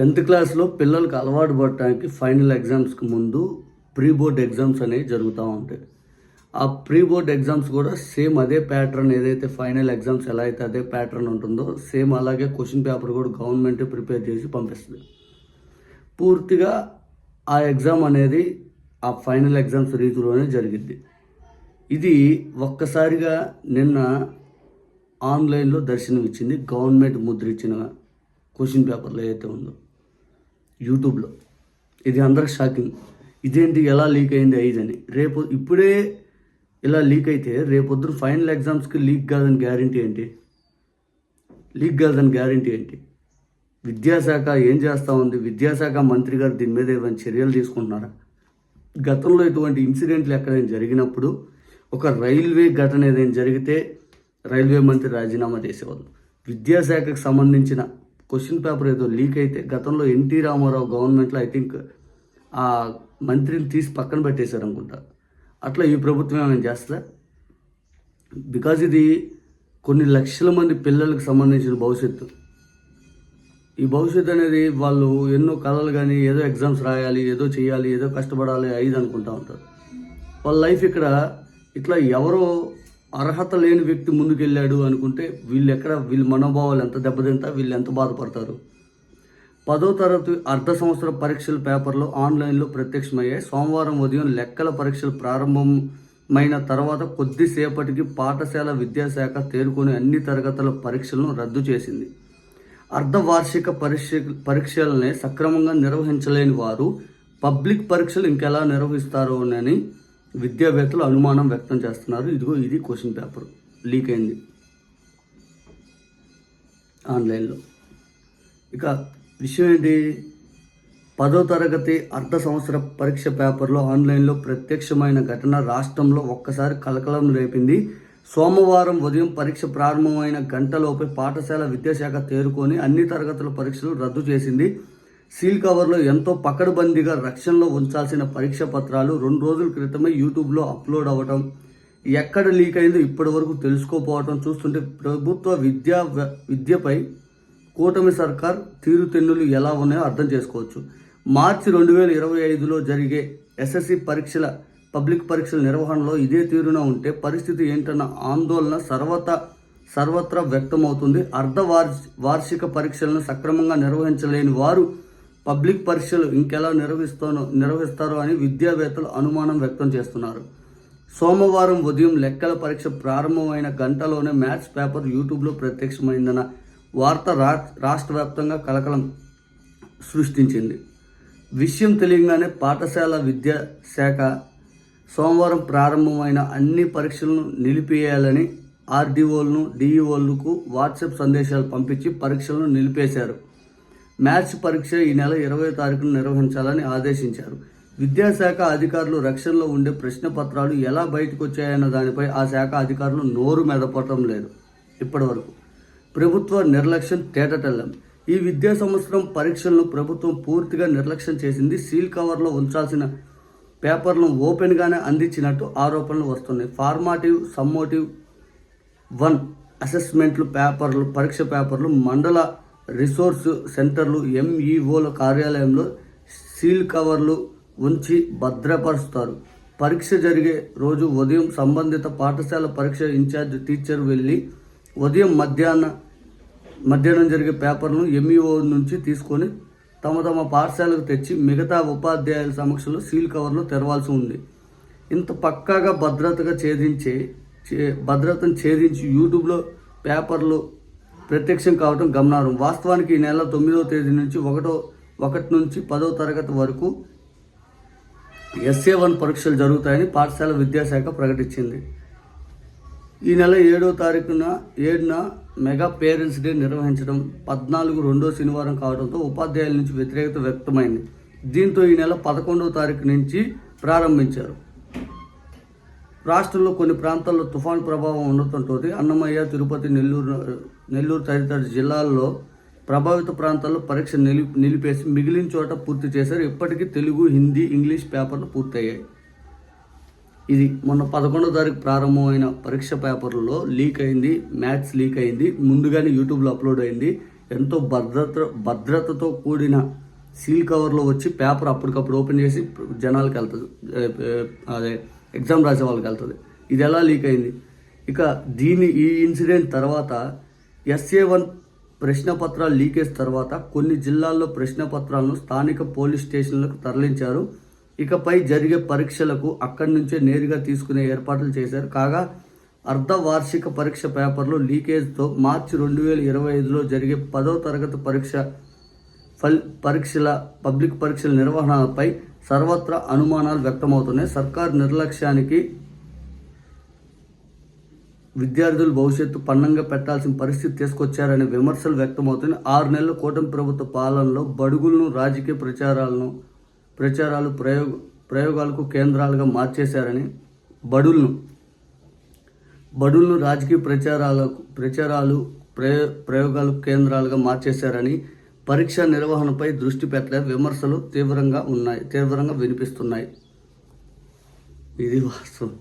Tenth క్లాస్లో పిల్లలకు అలవాటు పడటానికి ఫైనల్ ఎగ్జామ్స్కి ముందు ప్రీ బోర్డ్ ఎగ్జామ్స్ అనేవి జరుగుతూ ఉంటాయి. ఆ ప్రీ బోర్డ్ ఎగ్జామ్స్ కూడా సేమ్ అదే ప్యాటర్న్ ఏదైతే ఫైనల్ ఎగ్జామ్స్ ఎలా అయితే అదే ప్యాటర్న్ ఉంటుందో సేమ్ అలాగే క్వశ్చన్ పేపర్ కూడా గవర్నమెంటే ప్రిపేర్ చేసి పంపిస్తుంది. పూర్తిగా ఆ ఎగ్జామ్ అనేది ఆ ఫైనల్ ఎగ్జామ్స్ రీతిలోనే జరిగింది ఇది ఒక్కసారిగా నిన్న ఆన్లైన్లో దర్శనం ఇచ్చింది గవర్నమెంట్ ముద్రించిన క్వశ్చన్ పేపర్లో ఏదైతే ఉందో. యూట్యూబ్లో. ఇది అందరికి షాకింగ్. ఇదేంటి ఎలా లీక్ అయింది ఐదని రేపు ఇప్పుడే ఇలా లీక్ అయితే రేపొద్దున ఫైనల్ ఎగ్జామ్స్కి లీక్ కాదని గ్యారంటీ ఏంటి? లీక్ కాదని గ్యారంటీ ఏంటి? విద్యాశాఖ ఏం చేస్తూ ఉంది? విద్యాశాఖ మంత్రి గారు దీని మీద ఏమైనా చర్యలు తీసుకుంటున్నారా? గతంలో ఇటువంటి ఇన్సిడెంట్లు ఎక్కడైనా జరిగినప్పుడు ఒక రైల్వే ఘటన ఏదైనా జరిగితే రైల్వే మంత్రి రాజీనామా చేసేవాళ్ళు. విద్యాశాఖకు సంబంధించిన క్వశ్చన్ పేపర్ ఏదో లీక్ అయితే గతంలో ఎన్టీ రామారావు గవర్నమెంట్లో ఐ థింక్ ఆ మంత్రిని తీసి పక్కన పెట్టేశారు అనుకుంటా. అట్లా ఈ ప్రభుత్వం ఏమైనా చేస్తా బికాజ్ ఇది కొన్ని లక్షల మంది పిల్లలకు సంబంధించిన భవిష్యత్తు. ఈ భవిష్యత్తు అనేది వాళ్ళు ఎన్నో కళలు కానీ ఏదో ఎగ్జామ్స్ రాయాలి ఏదో చేయాలి ఏదో కష్టపడాలి ఐదు అనుకుంటా ఉంటారు. వాళ్ళ లైఫ్ ఇక్కడ ఇట్లా ఎవరో అర్హత లేని వ్యక్తి ముందుకెళ్ళాడు అనుకుంటే వీళ్ళు ఎక్కడ వీళ్ళ మనోభావాలు ఎంత దెబ్బతింటా వీళ్ళు ఎంత బాధపడతారు? పదో తరగతి అర్ధ సంవత్సర పరీక్షల పేపర్లు ఆన్లైన్లో ప్రత్యక్షమయ్యాయి సోమవారం ఉదయం లెక్కల పరీక్షలు ప్రారంభమైన తర్వాత కొద్దిసేపటికి పాఠశాల విద్యాశాఖ తేరుకొని అన్ని తరగతుల పరీక్షలను రద్దు చేసింది. అర్ధవార్షిక పరీక్ష పరీక్షలనే సక్రమంగా నిర్వహించలేని వారు పబ్లిక్ పరీక్షలు ఇంకెలా నిర్వహిస్తారోనని విద్యావేత్తలు అనుమానం వ్యక్తం చేస్తున్నారు. ఇదిగో ఇది క్వశ్చన్ పేపర్. లీక్ అయింది. ఆన్లైన్లో. ఇక విషయం ఏంటి? పదో తరగతి అర్ధ సంవత్సర పరీక్ష పేపర్లో ఆన్లైన్లో ప్రత్యక్షమైన ఘటన రాష్ట్రంలో ఒక్కసారి కలకలం రేపింది. సోమవారం ఉదయం పరీక్ష ప్రారంభమైన గంటలోపే పాఠశాల విద్యాశాఖ తేరుకొని అన్ని తరగతుల పరీక్షలు రద్దు చేసింది. సీల్ కవర్లో ఎంతో పకడ్బందీగా రక్షణలో ఉంచాల్సిన పరీక్ష పత్రాలు రెండు రోజుల క్రితమే యూట్యూబ్లో అప్లోడ్ అవ్వటం ఎక్కడ లీక్ అయిందో ఇప్పటి వరకు తెలుసుకోపోవటం చూస్తుంటే ప్రభుత్వ విద్యా విద్యపై కూటమి సర్కార్ తీరుతెన్నులు ఎలా ఉన్నాయో అర్థం చేసుకోవచ్చు. మార్చి రెండు వేల ఇరవై ఐదులో జరిగే ఎస్ఎస్సి పరీక్షల పబ్లిక్ పరీక్షల నిర్వహణలో ఇదే తీరున ఉంటే పరిస్థితి ఏంటన్న ఆందోళన సర్వత సర్వత్రా వ్యక్తమవుతుంది. అర్ధ వార్ వార్షిక పరీక్షలను సక్రమంగా నిర్వహించలేని వారు పబ్లిక్ పరీక్షలు ఇంకెలా నిర్వహిస్తానో నిర్వహిస్తారో అని విద్యావేత్తలు అనుమానం వ్యక్తం చేస్తున్నారు. సోమవారం ఉదయం లెక్కల పరీక్ష ప్రారంభమైన గంటలోనే మ్యాథ్స్ పేపర్ యూట్యూబ్లో ప్రత్యక్షమైందన్న వార్త రా రాష్ట్ర వ్యాప్తంగా కలకలం సృష్టించింది. విషయం తెలియగానే పాఠశాల విద్యా శాఖ సోమవారం ప్రారంభమైన అన్ని పరీక్షలను నిలిపేయాలని ఆర్డీఓలను డిఈఓలకు వాట్సాప్ సందేశాలు పంపించి పరీక్షలను నిలిపేశారు. మ్యాథ్స్ పరీక్ష ఈ నెల ఇరవై తారీఖున నిర్వహించాలని ఆదేశించారు. విద్యాశాఖ అధికారులు రక్షణలో ఉండే ప్రశ్న పత్రాలు ఎలా బయటకు వచ్చాయన్న దానిపై ఆ శాఖ అధికారులు నోరు మెదపటం లేదు. ఇప్పటివరకు ప్రభుత్వ నిర్లక్ష్యం తేటటెల్లం ఈ విద్యా సంవత్సరం పరీక్షలను ప్రభుత్వం పూర్తిగా నిర్లక్ష్యం చేసింది. సీల్ కవర్లో ఉంచాల్సిన పేపర్లను ఓపెన్గానే అందించినట్టు ఆరోపణలు వస్తున్నాయి. ఫార్మాటివ్ సమ్మోటివ్ వన్ అసెస్మెంట్లు పేపర్లు పరీక్ష పేపర్లు మండల రిసోర్స్ సెంటర్లు ఎంఈఓల కార్యాలయంలో సీల్ కవర్లు ఉంచి భద్రపరుస్తారు. పరీక్ష జరిగే రోజు ఉదయం సంబంధిత పాఠశాల పరీక్ష ఇన్ఛార్జ్ టీచర్ వెళ్ళి ఉదయం మధ్యాహ్న మధ్యాహ్నం జరిగే పేపర్లను ఎంఈఓ నుంచి తీసుకొని తమ తమ పాఠశాలకు తెచ్చి మిగతా ఉపాధ్యాయుల సమక్షంలో సీల్ కవర్లు తెరవాల్సి ఉంది. ఇంత పక్కాగా భద్రతగా ఛేదించే చే- భద్రతను ఛేదించి యూట్యూబ్లో పేపర్లు ప్రత్యక్షం కావడం గమనార్హం. వాస్తవానికి ఈ నెల తొమ్మిదవ తేదీ నుంచి ఒకటో ఒకటి నుంచి పదో తరగతి వరకు ఎస్ఏ వన్ పరీక్షలు జరుగుతాయని పాఠశాల విద్యాశాఖ ప్రకటించింది. ఈ నెల ఏడో తారీఖున ఏడున మెగా పేరెంట్స్ డే నిర్వహించడం పద్నాలుగు రెండో శనివారం కావడంతో ఉపాధ్యాయుల నుంచి వ్యతిరేకత వ్యక్తమైంది. దీంతో ఈ నెల పదకొండవ తారీఖు నుంచి ప్రారంభించారు. రాష్ట్రంలో కొన్ని ప్రాంతాల్లో తుఫాను ప్రభావం ఉండటంతో అన్నమయ్య తిరుపతి నెల్లూరు నెల్లూరు తదితర జిల్లాల్లో ప్రభావిత ప్రాంతాల్లో పరీక్ష నిలి నిలిపేసి మిగిలిన చోట పూర్తి చేశారు. ఇప్పటికీ తెలుగు హిందీ ఇంగ్లీష్ పేపర్లు పూర్తయ్యాయి. ఇది మొన్న పదకొండో తారీఖు ప్రారంభమైన పరీక్ష పేపర్లలో లీక్ అయింది మ్యాథ్స్ లీక్ అయింది ముందుగానే యూట్యూబ్లో అప్లోడ్ అయింది. ఎంతో భద్రత భద్రతతో కూడిన సీల్ కవర్లో వచ్చి పేపర్ అప్పటికప్పుడు ఓపెన్ చేసి జనాలకు వెళ్తుంది అదే ఎగ్జామ్ రాసే వాళ్ళకి వెళ్తుంది. ఇది ఎలా లీక్ అయింది? ఇక దీని ఈ ఇన్సిడెంట్ తర్వాత ఎస్ఏ వన్ ప్రశ్న పత్రాలు లీకేజ్ తర్వాత కొన్ని జిల్లాల్లో ప్రశ్న పత్రాలను స్థానిక పోలీస్ స్టేషన్లకు తరలించారు. ఇకపై జరిగే పరీక్షలకు అక్కడి నుంచే నేరుగా తీసుకునే ఏర్పాట్లు చేశారు. కాగా అర్ధవార్షిక పరీక్ష పేపర్లు లీకేజ్తో మార్చి రెండు వేల ఇరవై ఐదులో జరిగే పదో తరగతి పరీక్ష ఫల్ పరీక్షల పబ్లిక్ పరీక్షల నిర్వహణపై సర్వత్రా అనుమానాలు వ్యక్తమవుతున్నాయి. సర్కార్ నిర్లక్ష్యానికి విద్యార్థుల భవిష్యత్తు పన్నంగా పెట్టాల్సిన పరిస్థితి తీసుకొచ్చారనే విమర్శలు వ్యక్తమవుతున్నాయి. ఆరు నెలల కూటమి ప్రభుత్వ పాలనలో బడుగులను రాజకీయ ప్రచారాలను ప్రచారాలు ప్రయోగ ప్రయోగాలకు కేంద్రాలుగా మార్చేశారని బడులను బడులను రాజకీయ ప్రచారాలకు ప్రచారాలు ప్రయో ప్రయోగాలకు కేంద్రాలుగా మార్చేశారని పరీక్ష నిర్వహణపై దృష్టి పెట్టలేదు విమర్శలు తీవ్రంగా ఉన్నాయి తీవ్రంగా వినిపిస్తున్నాయి. ఇది వాస్తవం.